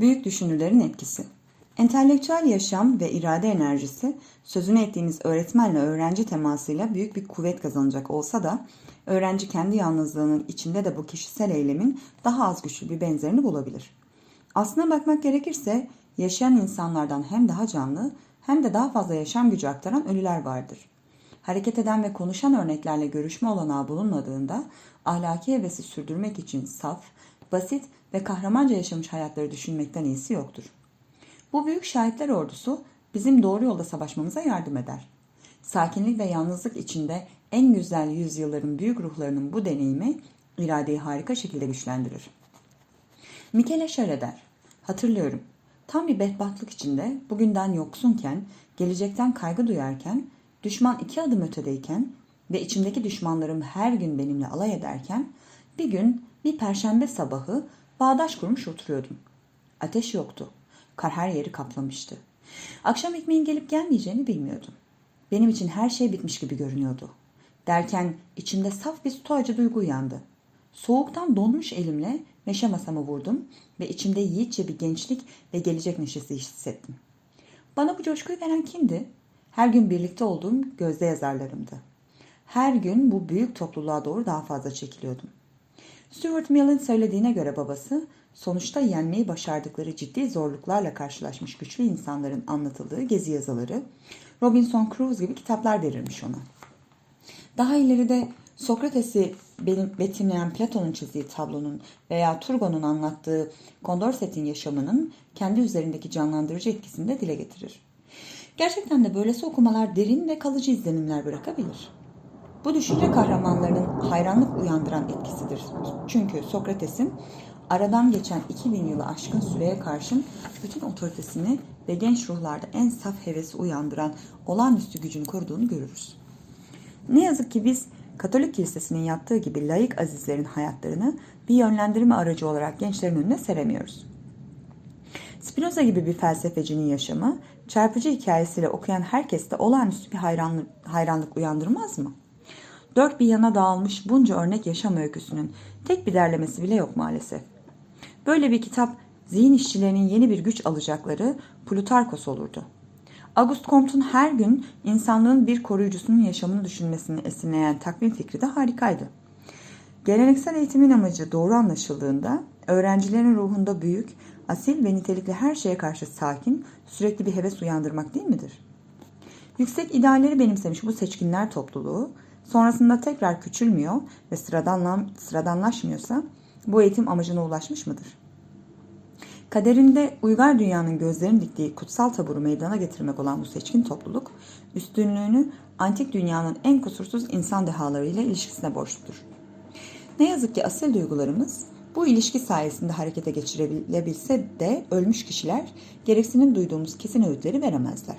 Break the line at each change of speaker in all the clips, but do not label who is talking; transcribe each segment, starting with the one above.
Büyük düşünürlerin etkisi. Entelektüel yaşam ve irade enerjisi sözünü ettiğimiz öğretmenle öğrenci temasıyla büyük bir kuvvet kazanacak olsa da öğrenci kendi yalnızlığının içinde de bu kişisel eylemin daha az güçlü bir benzerini bulabilir. Aslına bakmak gerekirse yaşayan insanlardan hem daha canlı hem de daha fazla yaşam gücü aktaran ölüler vardır. Hareket eden ve konuşan örneklerle görüşme olanağı bulunmadığında ahlaki hevesi sürdürmek için saf, basit ve kahramanca yaşamış hayatları düşünmekten iyisi yoktur. Bu büyük şahitler ordusu bizim doğru yolda savaşmamıza yardım eder. Sakinlik ve yalnızlık içinde en güzel yüzyılların büyük ruhlarının bu deneyimi iradeyi harika şekilde güçlendirir. Mikele şöyle der. Hatırlıyorum. Tam bir bedbahtlık içinde bugünden yoksunken, gelecekten kaygı duyarken, düşman iki adım ötedeyken ve içimdeki düşmanlarım her gün benimle alay ederken bir gün bir perşembe sabahı bağdaş kurmuş oturuyordum. Ateş yoktu. Kar her yeri kaplamıştı. Akşam ekmeğin gelip gelmeyeceğini bilmiyordum. Benim için her şey bitmiş gibi görünüyordu. Derken içimde saf bir stoacı duygu uyandı. Soğuktan donmuş elimle meşe masamı vurdum ve içimde yiğitçe bir gençlik ve gelecek neşesi hissettim. Bana bu coşkuyu veren kimdi? Her gün birlikte olduğum gözde yazarlarımdı. Her gün bu büyük topluluğa doğru daha fazla çekiliyordum. Stuart Mill'in söylediğine göre babası, sonuçta yenmeyi başardıkları ciddi zorluklarla karşılaşmış güçlü insanların anlatıldığı gezi yazıları, Robinson Crusoe gibi kitaplar verirmiş ona. Daha ileride Sokrates'i betimleyen Platon'un çizdiği tablonun veya Turgon'un anlattığı Condorcet'in yaşamının kendi üzerindeki canlandırıcı etkisini de dile getirir. Gerçekten de böylesi okumalar derin ve kalıcı izlenimler bırakabilir. Bu düşünce kahramanlarının hayranlık uyandıran etkisidir. Çünkü Sokrates'in aradan geçen 2000 yılı aşkın süreye karşın bütün otoritesini ve genç ruhlarda en saf hevesi uyandıran olağanüstü gücünü koruduğunu görürüz. Ne yazık ki biz Katolik Kilisesi'nin yaptığı gibi laik azizlerin hayatlarını bir yönlendirme aracı olarak gençlerin önüne seremiyoruz. Spinoza gibi bir felsefecinin yaşamı çarpıcı hikayesiyle okuyan herkeste olağanüstü bir hayranlık uyandırmaz mı? Dört bir yana dağılmış bunca örnek yaşam öyküsünün tek bir derlemesi bile yok maalesef. Böyle bir kitap zihin işçilerinin yeni bir güç alacakları Plutarkos olurdu. Auguste Comte'un her gün insanlığın bir koruyucusunun yaşamını düşünmesini esinleyen takvim fikri de harikaydı. Geleneksel eğitimin amacı doğru anlaşıldığında öğrencilerin ruhunda büyük, asil ve nitelikli her şeye karşı sakin, sürekli bir heves uyandırmak değil midir? Yüksek idealleri benimsemiş bu seçkinler topluluğu sonrasında tekrar küçülmüyor ve sıradanla, sıradanlaşmıyorsa bu eğitim amacına ulaşmış mıdır? Kaderinde uygar dünyanın gözlerini diktiği kutsal taburu meydana getirmek olan bu seçkin topluluk, üstünlüğünü antik dünyanın en kusursuz insan dehalarıyla ilişkisine borçludur. Ne yazık ki asil duygularımız bu ilişki sayesinde harekete geçirebilse de ölmüş kişiler gereksinim duyduğumuz kesin öğütleri veremezler.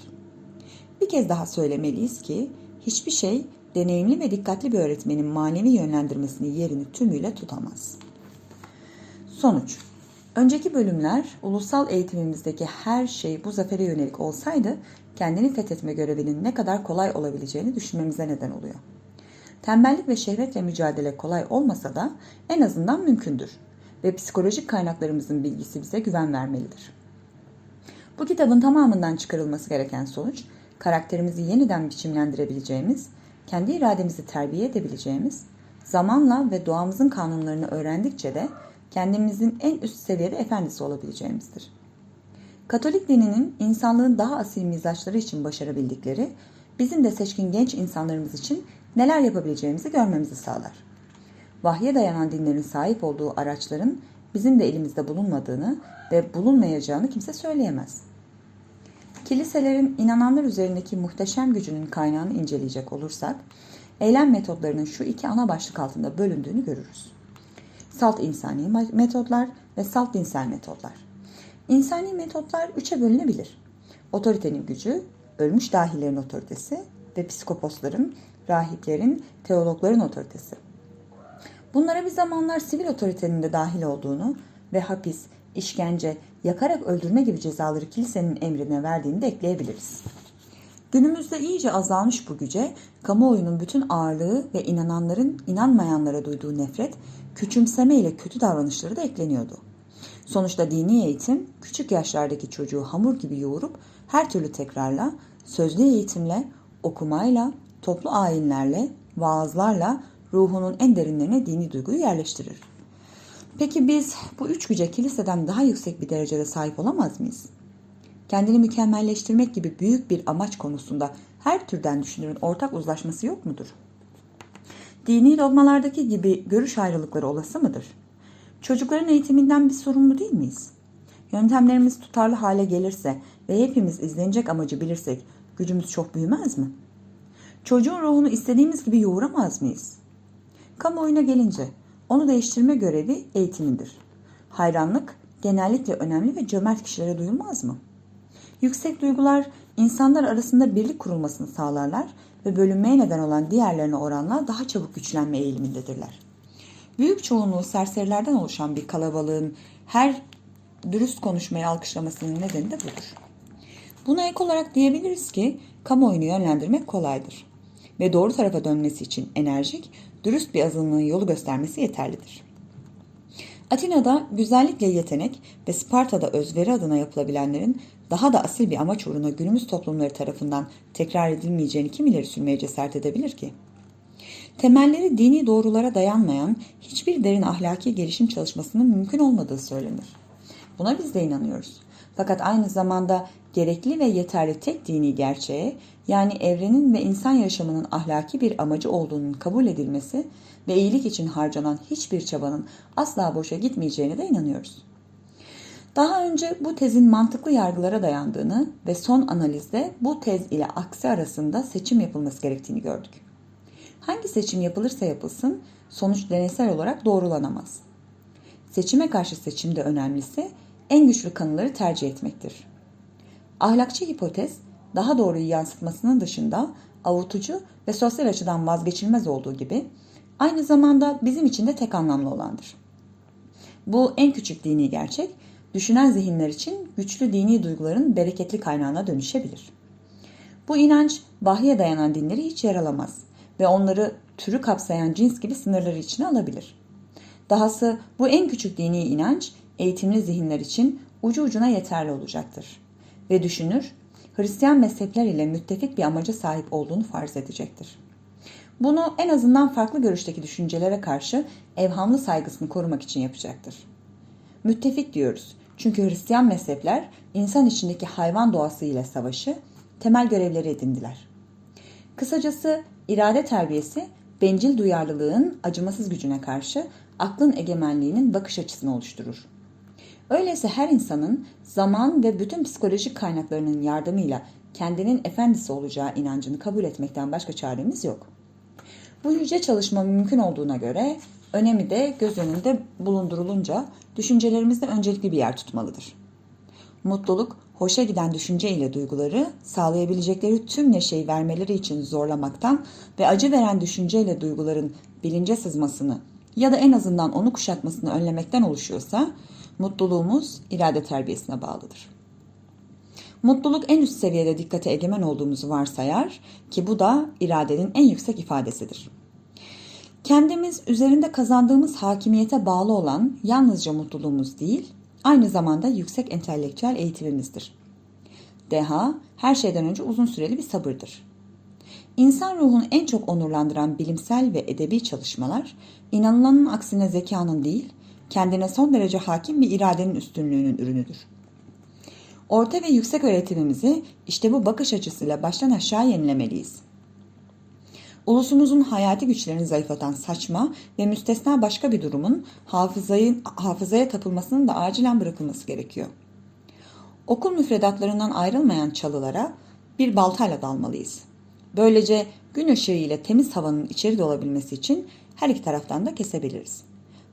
Bir kez daha söylemeliyiz ki hiçbir şey deneyimli ve dikkatli bir öğretmenin manevi yönlendirmesini yerini tümüyle tutamaz. Sonuç Önceki bölümler ulusal eğitimimizdeki her şey bu zafere yönelik olsaydı kendini fethetme görevinin ne kadar kolay olabileceğini düşünmemize neden oluyor. Tembellik ve şehvetle mücadele kolay olmasa da en azından mümkündür ve psikolojik kaynaklarımızın bilgisi bize güven vermelidir. Bu kitabın tamamından çıkarılması gereken sonuç, karakterimizi yeniden biçimlendirebileceğimiz, kendi irademizi terbiye edebileceğimiz, zamanla ve doğamızın kanunlarını öğrendikçe de kendimizin en üst seviyede efendisi olabileceğimizdir. Katolik dininin insanlığın daha asil mizaçları için başarabildikleri, bizim de seçkin genç insanlarımız için neler yapabileceğimizi görmemizi sağlar. Vahye dayanan dinlerin sahip olduğu araçların bizim de elimizde bulunmadığını ve bulunmayacağını kimse söyleyemez. Kiliselerin inananlar üzerindeki muhteşem gücünün kaynağını inceleyecek olursak, eylem metotlarının şu iki ana başlık altında bölündüğünü görürüz salt insani metodlar ve salt dinsel metodlar. İnsani metotlar üçe bölünebilir. Otoritenin gücü, ölmüş dahilerin otoritesi ve psikoposların, rahiplerin, teologların otoritesi. Bunlara bir zamanlar sivil otoritenin de dahil olduğunu ve hapis, işkence, yakarak öldürme gibi cezaları kilisenin emrine verdiğini de ekleyebiliriz. Günümüzde iyice azalmış bu güce, kamuoyunun bütün ağırlığı ve inananların inanmayanlara duyduğu nefret küçümseme ile kötü davranışları da ekleniyordu. Sonuçta dini eğitim küçük yaşlardaki çocuğu hamur gibi yoğurup her türlü tekrarla, sözlü eğitimle, okumayla, toplu ayinlerle, vaazlarla ruhunun en derinlerine dini duyguyu yerleştirir. Peki biz bu üç güce kiliseden daha yüksek bir derecede sahip olamaz mıyız? Kendini mükemmelleştirmek gibi büyük bir amaç konusunda her türden düşünürün ortak uzlaşması yok mudur? Dini dogmalardaki gibi görüş ayrılıkları olası mıdır? Çocukların eğitiminden bir sorumlu değil miyiz? Yöntemlerimiz tutarlı hale gelirse ve hepimiz izlenecek amacı bilirsek gücümüz çok büyümez mi? Çocuğun ruhunu istediğimiz gibi yoğuramaz mıyız? Kamuoyuna gelince onu değiştirme görevi eğitimindir. Hayranlık genellikle önemli ve cömert kişilere duyulmaz mı? Yüksek duygular insanlar arasında birlik kurulmasını sağlarlar ve bölünmeye neden olan diğerlerine oranla daha çabuk güçlenme eğilimindedirler. Büyük çoğunluğu serserilerden oluşan bir kalabalığın her dürüst konuşmayı alkışlamasının nedeni de budur. Buna ek olarak diyebiliriz ki kamuoyunu yönlendirmek kolaydır ve doğru tarafa dönmesi için enerjik, dürüst bir azınlığın yolu göstermesi yeterlidir. Atina'da güzellikle yetenek ve Sparta'da özveri adına yapılabilenlerin daha da asil bir amaç uğruna günümüz toplumları tarafından tekrar edilmeyeceğini kim ileri sürmeye cesaret edebilir ki? Temelleri dini doğrulara dayanmayan hiçbir derin ahlaki gelişim çalışmasının mümkün olmadığı söylenir. Buna biz de inanıyoruz. Fakat aynı zamanda gerekli ve yeterli tek dini gerçeğe yani evrenin ve insan yaşamının ahlaki bir amacı olduğunun kabul edilmesi ve iyilik için harcanan hiçbir çabanın asla boşa gitmeyeceğine de inanıyoruz. Daha önce bu tezin mantıklı yargılara dayandığını ve son analizde bu tez ile aksi arasında seçim yapılması gerektiğini gördük. Hangi seçim yapılırsa yapılsın sonuç deneysel olarak doğrulanamaz. Seçime karşı seçimde önemlisi en güçlü kanıları tercih etmektir. Ahlakçı hipotez daha doğruyu yansıtmasının dışında avutucu ve sosyal açıdan vazgeçilmez olduğu gibi aynı zamanda bizim için de tek anlamlı olandır. Bu en küçük dini gerçek, düşünen zihinler için güçlü dini duyguların bereketli kaynağına dönüşebilir. Bu inanç vahye dayanan dinleri hiç yaralamaz ve onları türü kapsayan cins gibi sınırları içine alabilir. Dahası bu en küçük dini inanç eğitimli zihinler için ucu ucuna yeterli olacaktır. Ve düşünür, Hristiyan mezhepler ile müttefik bir amaca sahip olduğunu farz edecektir. Bunu en azından farklı görüşteki düşüncelere karşı evhamlı saygısını korumak için yapacaktır. Müttefik diyoruz çünkü Hristiyan mezhepler insan içindeki hayvan doğası ile savaşı temel görevleri edindiler. Kısacası irade terbiyesi bencil duyarlılığın acımasız gücüne karşı aklın egemenliğinin bakış açısını oluşturur. Öyleyse her insanın zaman ve bütün psikolojik kaynaklarının yardımıyla kendinin efendisi olacağı inancını kabul etmekten başka çaremiz yok. Bu yüce çalışma mümkün olduğuna göre önemi de göz önünde bulundurulunca düşüncelerimizde öncelikli bir yer tutmalıdır. Mutluluk, hoşa giden düşünce ile duyguları sağlayabilecekleri tüm neşeyi vermeleri için zorlamaktan ve acı veren düşünce ile duyguların bilince sızmasını ya da en azından onu kuşatmasını önlemekten oluşuyorsa mutluluğumuz irade terbiyesine bağlıdır. Mutluluk en üst seviyede dikkate egemen olduğumuzu varsayar ki bu da iradenin en yüksek ifadesidir. Kendimiz üzerinde kazandığımız hakimiyete bağlı olan yalnızca mutluluğumuz değil, aynı zamanda yüksek entelektüel eğitimimizdir. Deha her şeyden önce uzun süreli bir sabırdır. İnsan ruhunu en çok onurlandıran bilimsel ve edebi çalışmalar, inanılanın aksine zekanın değil, kendine son derece hakim bir iradenin üstünlüğünün ürünüdür. Orta ve yüksek öğretimimizi işte bu bakış açısıyla baştan aşağı yenilemeliyiz. Ulusumuzun hayati güçlerini zayıflatan saçma ve müstesna başka bir durumun hafızayı, hafızaya tapılmasının da acilen bırakılması gerekiyor. Okul müfredatlarından ayrılmayan çalılara bir baltayla dalmalıyız. Böylece gün ışığı ile temiz havanın içeri dolabilmesi için her iki taraftan da kesebiliriz.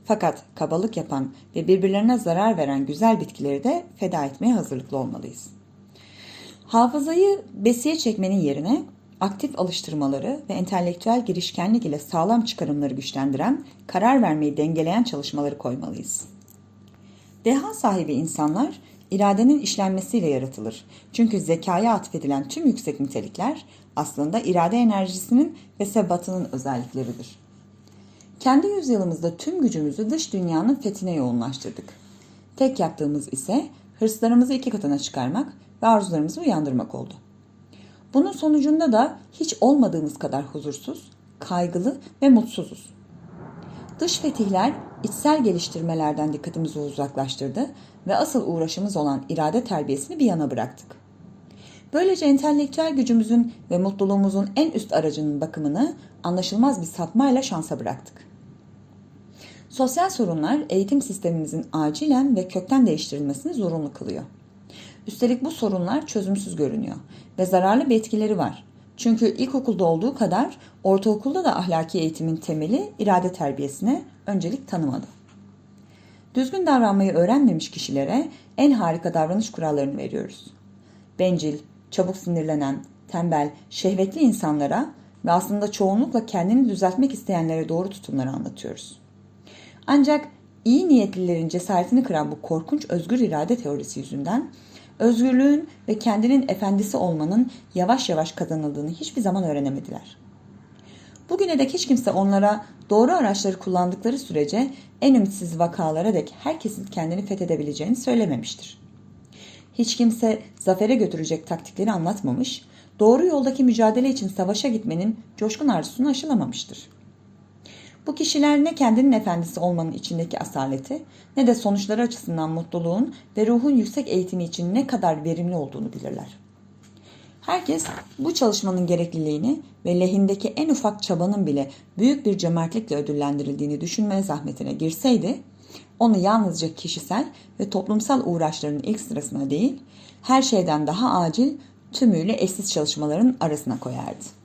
Fakat kabalık yapan ve birbirlerine zarar veren güzel bitkileri de feda etmeye hazırlıklı olmalıyız. Hafızayı besiye çekmenin yerine aktif alıştırmaları ve entelektüel girişkenlik ile sağlam çıkarımları güçlendiren, karar vermeyi dengeleyen çalışmaları koymalıyız. Deha sahibi insanlar iradenin işlenmesiyle yaratılır. Çünkü zekaya atfedilen tüm yüksek nitelikler aslında irade enerjisinin ve sebatının özellikleridir. Kendi yüzyılımızda tüm gücümüzü dış dünyanın fethine yoğunlaştırdık. Tek yaptığımız ise hırslarımızı iki katına çıkarmak ve arzularımızı uyandırmak oldu. Bunun sonucunda da hiç olmadığımız kadar huzursuz, kaygılı ve mutsuzuz. Dış fetihler içsel geliştirmelerden dikkatimizi uzaklaştırdı ve asıl uğraşımız olan irade terbiyesini bir yana bıraktık. Böylece entelektüel gücümüzün ve mutluluğumuzun en üst aracının bakımını anlaşılmaz bir sapmayla şansa bıraktık. Sosyal sorunlar eğitim sistemimizin acilen ve kökten değiştirilmesini zorunlu kılıyor. Üstelik bu sorunlar çözümsüz görünüyor ve zararlı bir etkileri var. Çünkü ilkokulda olduğu kadar ortaokulda da ahlaki eğitimin temeli irade terbiyesine öncelik tanımadı. Düzgün davranmayı öğrenmemiş kişilere en harika davranış kurallarını veriyoruz. Bencil, çabuk sinirlenen, tembel, şehvetli insanlara ve aslında çoğunlukla kendini düzeltmek isteyenlere doğru tutumları anlatıyoruz. Ancak iyi niyetlilerin cesaretini kıran bu korkunç özgür irade teorisi yüzünden özgürlüğün ve kendinin efendisi olmanın yavaş yavaş kazanıldığını hiçbir zaman öğrenemediler. Bugüne dek hiç kimse onlara doğru araçları kullandıkları sürece en ümitsiz vakalara dek herkesin kendini fethedebileceğini söylememiştir. Hiç kimse zafere götürecek taktikleri anlatmamış, doğru yoldaki mücadele için savaşa gitmenin coşkun arzusunu aşılamamıştır. Bu kişiler ne kendinin efendisi olmanın içindeki asaleti ne de sonuçları açısından mutluluğun ve ruhun yüksek eğitimi için ne kadar verimli olduğunu bilirler. Herkes bu çalışmanın gerekliliğini ve lehindeki en ufak çabanın bile büyük bir cömertlikle ödüllendirildiğini düşünmeye zahmetine girseydi, onu yalnızca kişisel ve toplumsal uğraşlarının ilk sırasına değil, her şeyden daha acil tümüyle eşsiz çalışmaların arasına koyardı.